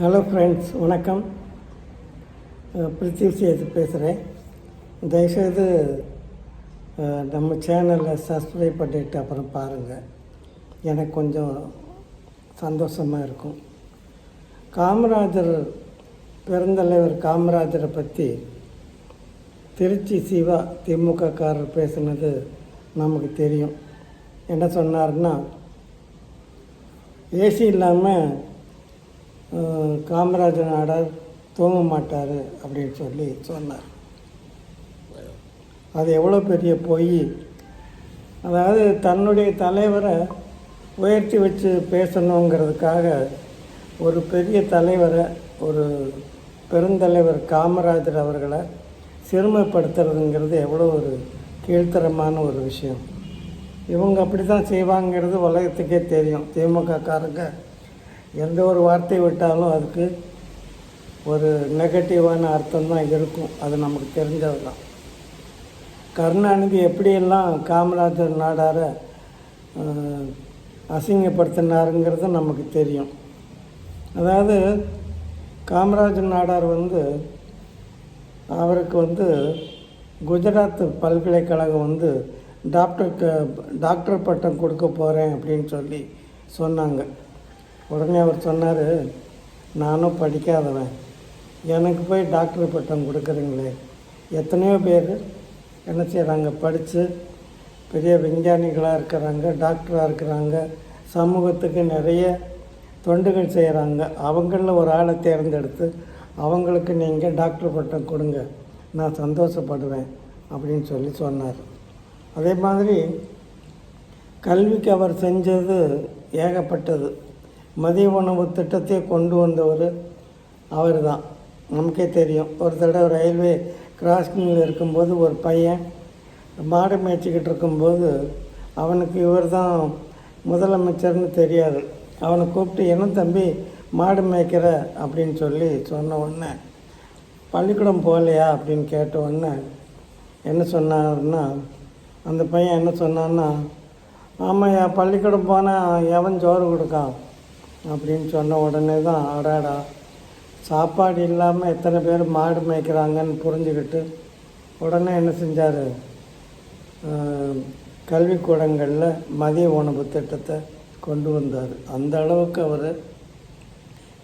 Hello friends வணக்கம். பிரித்திவ் சேது பேசுகிறேன் தயவுசெய்து நம்ம சேனலை சப்ஸ்கிரைப் பண்ணிட்டு அப்புறம் பாருங்கள் எனக்கு கொஞ்சம் சந்தோஷமாக இருக்கும். காமராஜர் பெருந்தலைவர் காமராஜரை பற்றி திருச்சி சிவா திமுககாரர் பேசுனது நமக்கு தெரியும். என்ன சொன்னார்னா ஏசி இல்லாமல் காமராஜர் நாடார் தூங்க மாட்டார் அப்படின்னு சொல்லி சொன்னார். அது எவ்வளோ பெரிய பொய்? அதாவது தன்னுடைய தலைவரை உயர்த்தி வச்சு பேசணுங்கிறதுக்காக ஒரு பெரிய தலைவரை ஒரு பெருந்தலைவர் காமராஜர் அவர்களை சிறுமைப்படுத்துறதுங்கிறது எவ்வளோ ஒரு கீழ்த்தரமான ஒரு விஷயம். இவங்க அப்படி தான் செய்வாங்கிறது உலகத்துக்கே தெரியும். திமுக காரங்க எந்த ஒரு வார்த்தை விட்டாலும் அதுக்கு ஒரு நெகட்டிவான அர்த்தம் தான் இருக்கும். அது நமக்கு தெரிஞ்சது தான். கருணாநிதி எப்படியெல்லாம் காமராஜர் நாடாரை அசிங்கப்படுத்தினாருங்கிறது நமக்கு தெரியும். அதாவது காமராஜர் நாடார் வந்து அவருக்கு வந்து குஜராத் பல்கலைக்கழகம் வந்து டாக்டருக்கு டாக்டர் பட்டம் கொடுக்க போகிறேன் அப்படின்னு சொல்லி சொன்னாங்க. உடனே அவர் சொன்னார் நானும் படிக்காதவன். எனக்கு போய் டாக்டர் பட்டம் கொடுக்குறீங்களே. எத்தனையோ பேர் என்ன செய்கிறாங்க படித்து பெரிய விஞ்ஞானிகளாக இருக்கிறாங்க டாக்டராக இருக்கிறாங்க. சமூகத்துக்கு நிறைய தொண்டுகள் செய்கிறாங்க அவங்களில் ஒரு ஆளை தேர்ந்தெடுத்து அவங்களுக்கு நீங்கள் டாக்டர் பட்டம் கொடுங்க. நான் சந்தோஷப்படுவேன். அப்படின்னு சொல்லி சொன்னார். அதே மாதிரி கல்விக்கு அவர் செஞ்சது ஏகப்பட்டது. மதிய உணவு திட்டத்தை கொண்டு வந்தவர் அவர் தான் நமக்கே தெரியும். ஒரு தடவை ரயில்வே கிராசிங்கில் இருக்கும்போது ஒரு பையன் மாடு மேய்ச்சிக்கிட்டு இருக்கும்போது அவனுக்கு இவர் தான் முதலமைச்சர்னு தெரியாது. அவனை கூப்பிட்டு என்ன தம்பி மாடு மேய்க்கிற? அப்படின்னு சொல்லி சொன்ன உடனே பள்ளிக்கூடம் போகலையா? அப்படின்னு கேட்ட உடனே என்ன சொன்னாருன்னா அந்த பையன் என்ன சொன்னான்னா ஆமாய்யா பள்ளிக்கூடம் போனால் எவன் சோறு கொடுக்கான்? அப்படின்னு சொன்ன உடனே தான் அடாடா சாப்பாடு இல்லாமல் எத்தனை பேர் மாடு மேய்க்கிறாங்கன்னு புரிஞ்சுக்கிட்டு உடனே என்ன செஞ்சார்? கல்விக்கூடங்களில் மதிய உணவு திட்டத்தை கொண்டு வந்தார். அந்த அளவுக்கு அவர்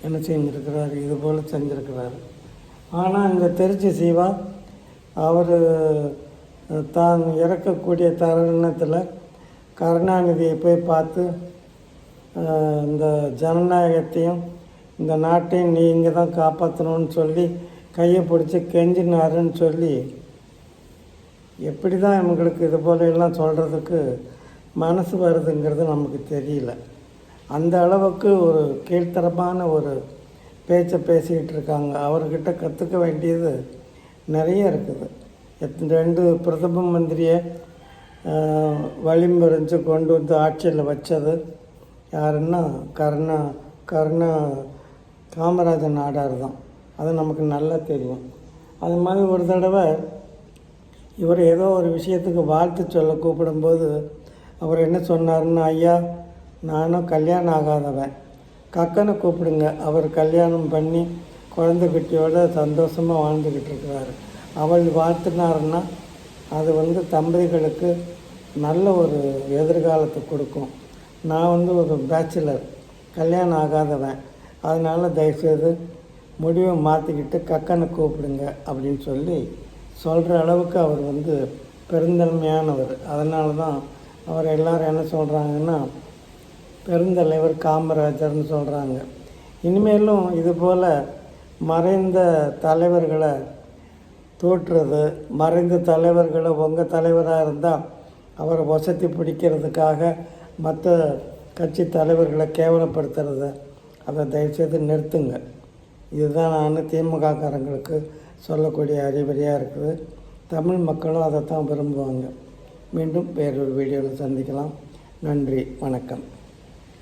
என்ன செஞ்சுருக்கிறார்? இது போல் செஞ்சுருக்கிறாரு. ஆனால் இந்த திருச்சி சிவா அவர் தான் இறக்கக்கூடிய தருணத்தில் கருணாநிதியை போய் பார்த்து இந்த ஜனநாயகத்தையும் இந்த நாட்டையும் நீங்கள் தான் காப்பாற்றணும்னு சொல்லி கையை பிடிச்சி கெஞ்சினாருன்னு சொல்லி எப்படி தான் இவங்களுக்கு இது போல எல்லாம் சொல்கிறதுக்கு மனசு வருதுங்கிறது நமக்கு தெரியல. அந்த அளவுக்கு ஒரு கீழ்த்தரமான ஒரு பேச்சை பேசிக்கிட்டு இருக்காங்க. அவர்கிட்ட கற்றுக்க வேண்டியது நிறைய இருக்குது. எத் ரெண்டு பிரதம மந்திரியை வழிமுறைஞ்சு கொண்டு வந்து ஆட்சியில் வச்சது. யாருன்னா கருணா கருணா காமராஜர் நாடார் தான். அது நமக்கு நல்லா தெரியும். அது மாதிரி ஒரு தடவை இவர் ஏதோ ஒரு விஷயத்துக்கு வாழ்த்து சொல்ல கூப்பிடும்போது அவர் என்ன சொன்னாருன்னா ஐயா நானும் கல்யாணம் ஆகாதவன். கக்கனை கூப்பிடுங்க. அவர் கல்யாணம் பண்ணி குழந்தை குட்டியோட சந்தோஷமாக வாழ்ந்துக்கிட்டு இருக்கிறாரு. அவள் வாழ்த்தினாருன்னா அது வந்து தம்பதிகளுக்கு நல்ல ஒரு எதிர்காலத்தை கொடுக்கும். நான் வந்து ஒரு பேச்சுலர் கல்யாணம் ஆகாதவன். அதனால் தயவுசெய்து முடிவை மாற்றிக்கிட்டு கக்கனை கூப்பிடுங்க அப்படின்னு சொல்லி சொல்கிற அளவுக்கு அவர் வந்து பெருந்தன்மையானவர். அதனால தான் அவர் எல்லாரும் என்ன சொல்கிறாங்கன்னா பெருந்தலைவர் காமராஜர்னு சொல்கிறாங்க இனிமேலும் இது போல் மறைந்த தலைவர்களை தோற்றுறது மறைந்த தலைவர்களை உங்கள் தலைவராக இருந்தால் அவரை வசதி பிடிக்கிறதுக்காக மற்ற கட்சி தலைவர்களை கேவலப்படுத்துகிறத அதை தயவுசெய்து நிறுத்துங்க. இதுதான் நான் திமுககாரங்களுக்கு சொல்லக்கூடிய அறிவுரையாக இருக்குது. தமிழ் மக்களும் அதை தான் விரும்புவாங்க. மீண்டும் வேறொரு வீடியோவில் சந்திக்கலாம். நன்றி. வணக்கம்.